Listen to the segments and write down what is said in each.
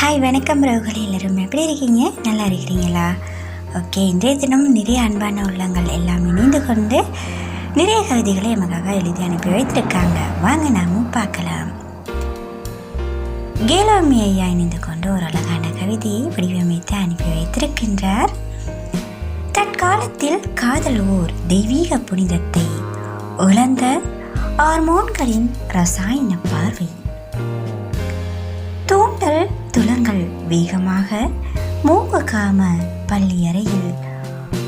Hi வணக்கம் ரோகலி எல்லோரும். எப்படி இருக்கீங்க? நல்லா இருக்கிறீங்களா? ஓகே இன்றைய தினம் நிறைய அன்பான உள்ளங்கள் எல்லாம் இணைந்து கொண்டு நிறைய கவிதைகளை எமக்காக எழுதி அனுப்பி வைத்திருக்காங்க. வாங்க நாமும் பார்க்கலாம். கேலாமி ஐயா இணைந்து கொண்டு ஒரு அழகான கவிதையை வடிவமைத்து அனுப்பி வைத்திருக்கின்றார். தற்காலத்தில் காதல் ஓர் தெய்வீக புனிதத்தை உழந்த ஹார்மோன்களின் ரசாயன பார்வை வேகமாக மூககாம பள்ளி அறையில்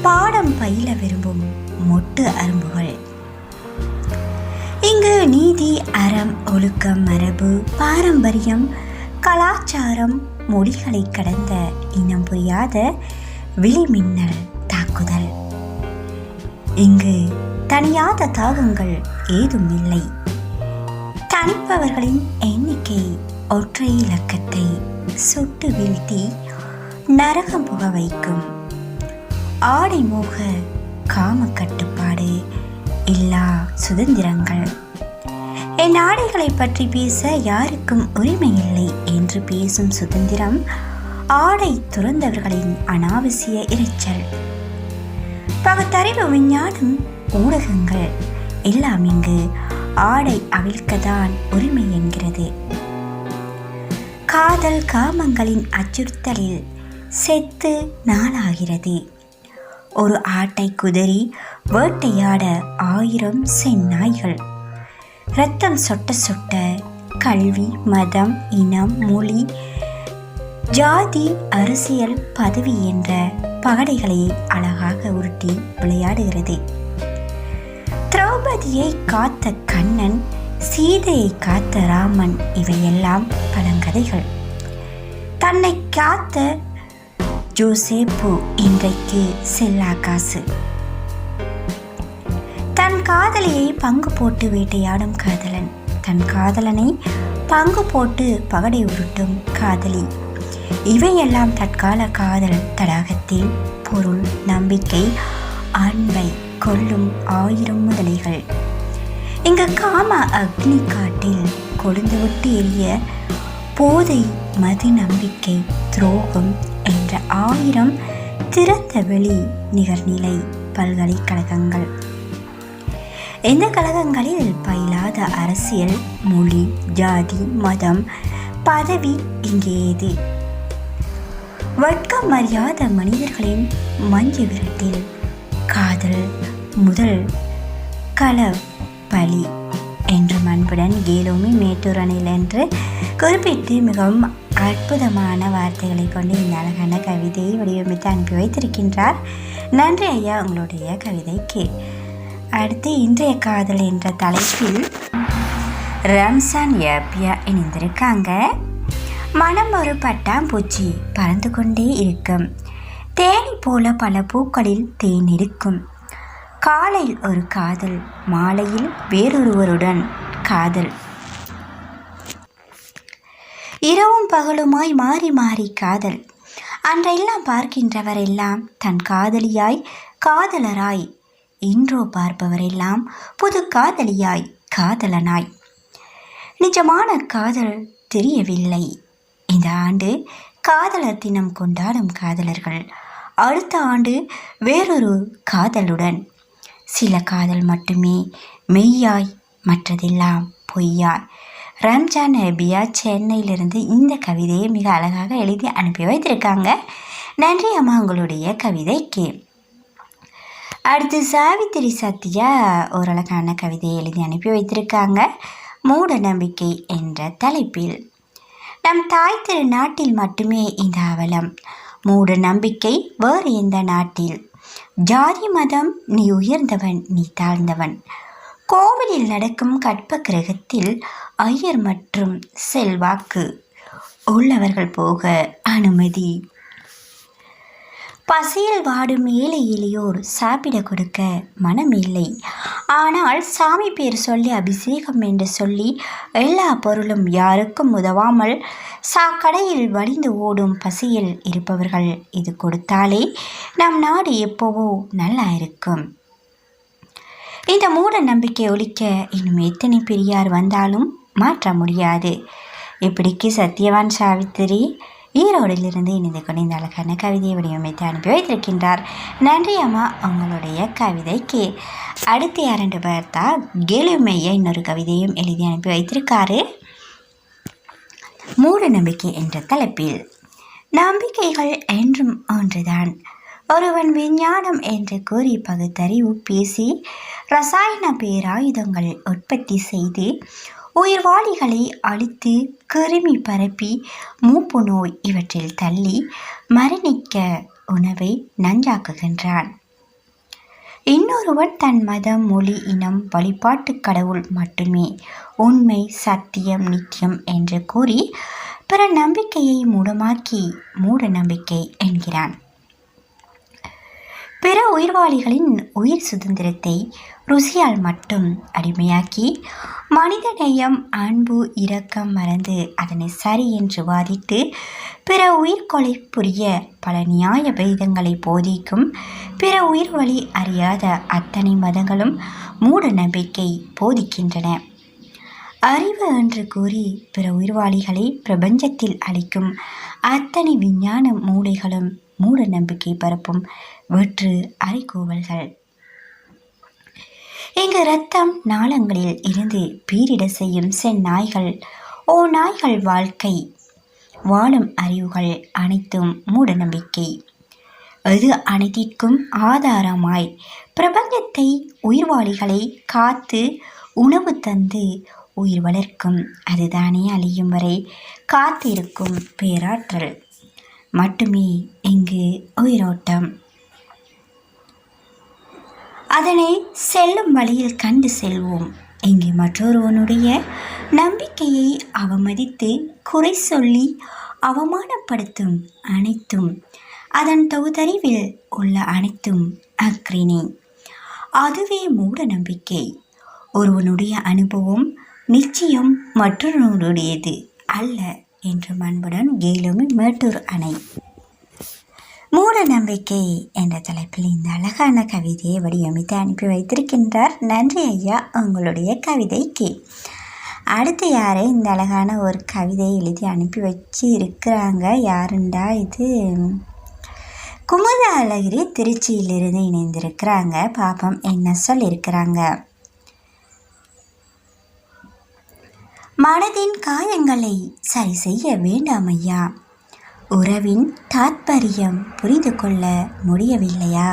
பாடம் பயில விரும்பும் மொட்டு அரும்புகள். இங்கு நீதி அறம் ஒழுக்கம் மரபு பாரம்பரியம் கலாச்சாரம் மொழிகளை கடந்த இனம் புரியாத விழிமின்னல் தாக்குதல். இங்கு தனியாத தாகங்கள் ஏதும் இல்லை. தனிப்பவர்களின் எண்ணிக்கை ஒற்றை இலக்கத்தை சுட்டு வீழ்த்தி நரகம் புக வைக்கும். ஆடை மோக காம கட்டுப்பாடு எல்லா சுதந்திரங்கள். என் ஆடைகளை பற்றி பேச யாருக்கும் உரிமை இல்லை என்று பேசும் சுதந்திரம் ஆடை துறந்தவர்களின் அனாவசிய இரைச்சல். பகுத்தறிவு விஞ்ஞானம் ஊடகங்கள் எல்லாம் இங்கு ஆடை அவிழ்க்கதான் உரிமை என்கிறது. காதல் காமங்களின் அச்சுறுத்தலில் செத்து நாளாகிறது. ஒரு ஆட்டை குதறி வேட்டையாட ஆயிரம் செந்நாய்கள் ரத்தம் சொட்ட சொட்ட கல்வி மதம் இனம் மொழி ஜாதி அரசியல் பதவி என்ற பகடைகளை அழகாக உருட்டி விளையாடுகிறது. திரௌபதியை காத்த கண்ணன் சீதையை காத்த ராமன் இவையெல்லாம் பழங்கதைகள் தன்னை காத்த ஜோசேப்பு இன்றைக்கு செல்லா காசு தன் காதலியை பங்கு போட்டு வேட்டையாடும் காதலன். தன் காதலனை பங்கு போட்டு பகடை உருட்டும் காதலி. இவையெல்லாம் தற்கால காதல் தடாகத்தில் பொருள் நம்பிக்கை அன்பை கொல்லும் ஆயிரம் முதலைகள். எங்கள் காம அக்னி காட்டில் கொழுந்து விட்டு எரிய போதை மதி நம்பிக்கை துரோகம் என்ற ஆயிரம் திறந்த வெளி நிகர்நிலை பல்கலைக்கழகங்கள். இந்த கழகங்களில் பயிலாத அரசியல் மொழி ஜாதி மதம் பதவி இங்கேது வட்கம் அறியாத மனிதர்களின் மஞ்சு விரட்டில் காதல் முதல் கள பலி என்று அன்புடன் கேலோமி மேட்டூர் அணையில் என்று குறிப்பிட்டு மிகவும் அற்புதமான வார்த்தைகளை கொண்டு இந்த அழகான கவிதையை வடிவமைத்து அனுப்பி வைத்திருக்கின்றார். நன்றி ஐயா உங்களுடைய கவிதைக்கு அடுத்து இன்றைய காதல் என்ற தலைப்பில் ரம்சான் ஏப்பியா இணைந்திருக்காங்க. மனம் ஒரு பட்டாம்பூச்சி பறந்து கொண்டே இருக்கும். தேனி போல பல பூக்களில் தேன் இருக்கும். காலையில் ஒரு காதல் மாலையில் வேறொருவருடன் காதல். இரவும் பகலுமாய் மாறி மாறி காதல். அன்றையெல்லாம் பார்க்கின்றவரெல்லாம் தன் காதலியாய் காதலராய். இன்றோ பார்ப்பவரெல்லாம் புது காதலியாய் காதலனாய். நிஜமான காதல் தெரியவில்லை. இந்த ஆண்டு காதலர் தினம் கொண்டாடும் காதலர்கள் அடுத்த ஆண்டு வேறொரு காதலுடன். சில காதல் மட்டுமே. மெய்யாய் மற்றதெல்லாம் பொய்யாய். ரம்ஜான் நபியா சென்னையிலிருந்து இந்த கவிதையை மிக அழகாக எழுதி அனுப்பி வைத்திருக்காங்க. நன்றி அம்மா உங்களுடைய கவிதைக்கு அடுத்து சாவித்திரி சத்யா ஓரழகான கவிதையை எழுதி அனுப்பி வைத்திருக்காங்க. மூட நம்பிக்கை என்ற தலைப்பில். நம் தாய் திரு நாட்டில் மட்டுமே இந்த அவலம். மூட நம்பிக்கை வேறு எந்த நாட்டில்? ஜாதி மதம் நீ உயர்ந்தவன் நீ தாழ்ந்தவன். கோவிலில் நடக்கும் கற்ப கிரகத்தில் ஐயர் மற்றும் செல்வாக்கு. உள்ளவர்கள் போக அனுமதி. பசியில் வாடும் ஏழை எளியோர் சாப்பிட கொடுக்க மனம் இல்லை ஆனால் சாமி பேர் சொல்லி அபிஷேகம் என்று சொல்லி எல்லா பொருளும் யாருக்கும் உதவாமல் சா கடையில் வலிந்து ஓடும் பசியில் இருப்பவர்கள் இது கொடுத்தாலே நம் நாடு எப்போவோ நல்லா இருக்கும். இந்த மூட நம்பிக்கை ஒழிக்க இன்னும் எத்தனை பெரியார் வந்தாலும் மாற்ற முடியாது. இப்படிக்கு சத்யவான் சாவித்திரி ஈரோடிலிருந்து இணைந்து கொண்டு இந்த அழகான கவிதையை வடிவமைத்து அனுப்பி வைத்திருக்கின்றார். நன்றி அம்மா அவங்களுடைய கவிதைக்கு அடுத்து இரண்டு பார்த்தா கெலுமைய இன்னொரு கவிதையும் எழுதி அனுப்பி வைத்திருக்காரு. மூட நம்பிக்கை என்ற தலைப்பில் நம்பிக்கைகள் என்றும் ஒன்றுதான். ஒருவன் விஞ்ஞானம் என்று கூறி பகுத்தறிவு பேசி ரசாயன பேராயுதங்கள் உற்பத்தி செய்து உயிர்வாளிகளை அழித்து கிருமி பரப்பி மூப்பு நோய் இவற்றில் தள்ளி மரணிக்க உணவை நஞ்சாக்குகின்றான். இன்னொருவன் தன் மதம் மொழி இனம் வழிபாட்டு கடவுள் மட்டுமே உண்மை சத்தியம் நித்தியம் என்று கூறி பிற நம்பிக்கையை மூடமாக்கி மூட நம்பிக்கை என்கிறான். பிற உயிர்வாளிகளின் உயிர் சுதந்திரத்தை ருசியால் மட்டும் அடிமையாக்கி மனித நேயம் அன்பு இரக்கம் மறந்து அதனை சரி என்று வாதிட்டு பிற உயிர்கொலை புரிய பல நியாய பேதங்களை போதிக்கும் பிற உயிர் வழி அறியாத அத்தனை மதங்களும் மூட நம்பிக்கை போதிக்கின்றன. அறிவு என்று கூறி பிற உயிர்வாளிகளை பிரபஞ்சத்தில் அளிக்கும் அத்தனை விஞ்ஞான மூளைகளும் மூட நம்பிக்கை பரப்பும் வெற்று அறைகூவல்கள். இங்கு இரத்தம் நாளங்களில் இருந்து பீரிட செய்யும் செந்நாய்கள் ஓ நாய்கள் வாழ்க்கை. வாழும் அறிவுகள் அனைத்தும் மூடநம்பிக்கை. அது அனைத்திற்கும் ஆதாரமாய்? பிரபஞ்சத்தை உயிர்வாளிகளை காத்து உணவு தந்து உயிர் வளர்க்கும் அதுதானே அழியும் வரை காத்திருக்கும் பேராற்றல். மட்டுமே இங்கு உயிரோட்டம். அதனை செல்லும் வழியில் கண்டு செல்வோம். இங்கு மற்றொருவனுடைய நம்பிக்கையை அவமதித்து குறை சொல்லி அவமானப்படுத்தும் அனைத்தும் அதன் தொகுதறிவில் உள்ள அனைத்தும் அக்ரினி அதுவே மூட நம்பிக்கை. ஒருவனுடைய அனுபவம் நிச்சயம் மற்றொருவனுடையது அல்ல. என்று அன்புடன் கேலுமி மேட்டூர் அணை. மூட நம்பிக்கை என்ற தலைப்பில் இந்த அழகான கவிதையை வடிவமைத்து அனுப்பி வைத்திருக்கின்றார். நன்றி ஐயா உங்களுடைய கவிதைக்கு. அடுத்து யாரை இந்த அழகான ஒரு கவிதையை எழுதி அனுப்பி வச்சு இருக்கிறாங்க யாருண்டா இது? குமுத அழகிரி திருச்சியிலிருந்து இணைந்திருக்கிறாங்க. பாப்பம் என்ன சொல்லியிருக்கிறாங்க? மனதின் காயங்களை சரி செய்ய வேண்டாம் ஐயா உறவின் தாத்பரியம் புரிந்து கொள்ள முடியவில்லையா?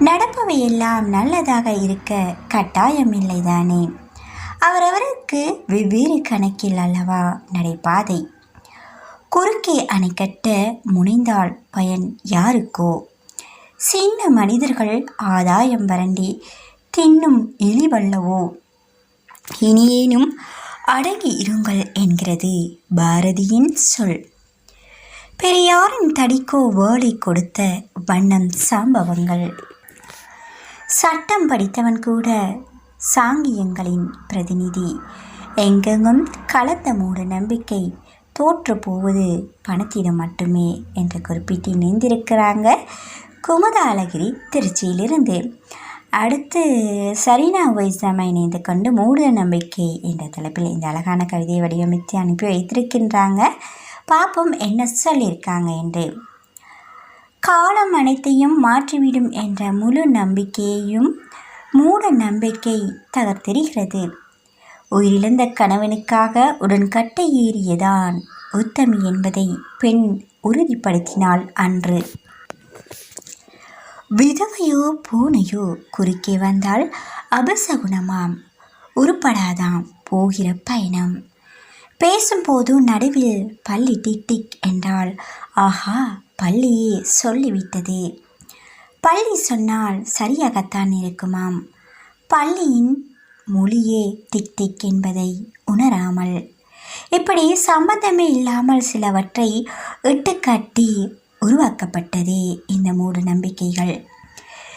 நடப்பவையெல்லாம் நல்லதாக இருக்க கட்டாயமில்லைதானே அவரவருக்கு வெவ்வேறு கணக்கில் அல்லவா நடைபாதை? குறுக்கே அணை கட்ட முனைந்தால் பயன் யாருக்கோ? சின்ன மனிதர்கள் ஆதாயம் வரண்டி தின்னும் இழிவல்லவோ இனியேனும் அடங்கி இருங்கள் என்கிறது பாரதியின் சொல். பெரியாரின் தடிக்கோ வேலை கொடுத்த வண்ணம் சாம்பவங்கள். சட்டம் படித்தவன் கூட சாங்கியங்களின் பிரதிநிதி. எங்கெங்கும் கலத்த மூட நம்பிக்கை தோற்று போவது பணத்திடம் மட்டுமே என்று குறிப்பிட்டு இணைந்திருக்கிறாங்க குமுதாலகிரி திருச்சியிலிருந்து. அடுத்து சரினா வைசாமை இணைந்து கொண்டு மூட நம்பிக்கை என்ற தலைப்பில் இந்த அழகான கவிதையை வடிவமைத்து அனுப்பி வைத்திருக்கின்றாங்க. பார்ப்போம் என்ன சொல்லியிருக்காங்க என்று. காலம் அனைத்தையும் மாற்றிவிடும் என்ற முழு நம்பிக்கையையும் மூட நம்பிக்கை தகர்த்தெறிகிறது. உயிரிழந்த கணவனுக்காக உடன் கட்டை ஏறியதான் உத்தமி என்பதை பெண் உறுதிப்படுத்தினாள் அன்று. விதவையோ பூனையோ குறுக்கே வந்தால் அபசகுணமாம். உருப்படாதாம் போகிற பயணம். பேசும்போது நடுவில் பள்ளி டிக் டிக் என்றால் ஆஹா பள்ளியே சொல்லிவிட்டது. பள்ளி சொன்னால் சரியாகத்தான் இருக்குமாம். பள்ளியின் மொழியே டிக் டிக் என்பதை உணராமல். இப்படி சம்பந்தமே இல்லாமல் சிலவற்றை இட்டுக்காட்டி உருவாக்கப்பட்டதே இந்த மூட நம்பிக்கைகள்.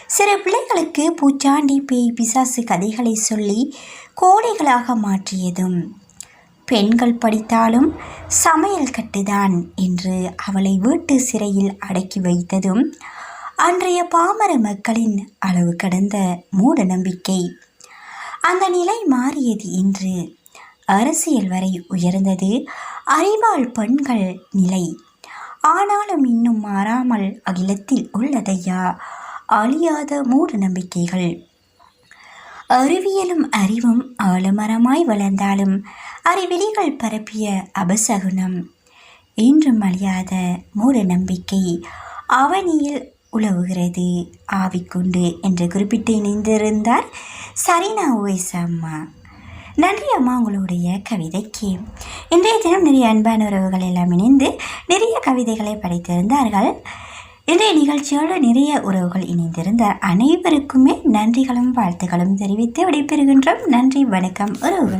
சில பிள்ளைகளுக்கு பூச்சாண்டி பேய் பிசாசு கதைகளை சொல்லி கோடைகளாக மாற்றியதும் பெண்கள் படித்தாலும் சமையல் கட்டுதான் என்று அவளை வீட்டு சிறையில் அடக்கி வைத்ததும் அன்றைய பாமர மக்களின் அளவு கடந்த மூட நம்பிக்கை. அந்த நிலை மாறியது என்று அரசியல் வரை உயர்ந்தது அறிவாள் பெண்கள் நிலை. ஆனாலும் இன்னும் மாறாமல் அகிலத்தில் உள்ளதையா? அழியாத மூட நம்பிக்கைகள். அறிவியலும் அறிவும் ஆலமரமாய் வளர்ந்தாலும் அறிவெளிகள் பரப்பிய அபசகுனம் இன்றும் அழியாத மூட நம்பிக்கை அவனியில் உலவுகிறது. ஆவிக்குண்டு என்று குறிப்பிட்டு இணைந்திருந்தார் சரினா ஓய்ஸ் அம்மா. நன்றி அம்மா உங்களுடைய கவிதைக்கு. இன்றைய தினம் நிறைய அன்பான உறவுகள் எல்லாம் இணைந்து நிறைய கவிதைகளை படைத்திருந்தார்கள். இன்றைய நிகழ்ச்சியோடு நிறைய உறவுகள் இணைந்திருந்த அனைவருக்குமே நன்றிகளும் வாழ்த்துக்களும் தெரிவித்து விடைபெறுகின்றோம். நன்றி வணக்கம் உறவுகள்.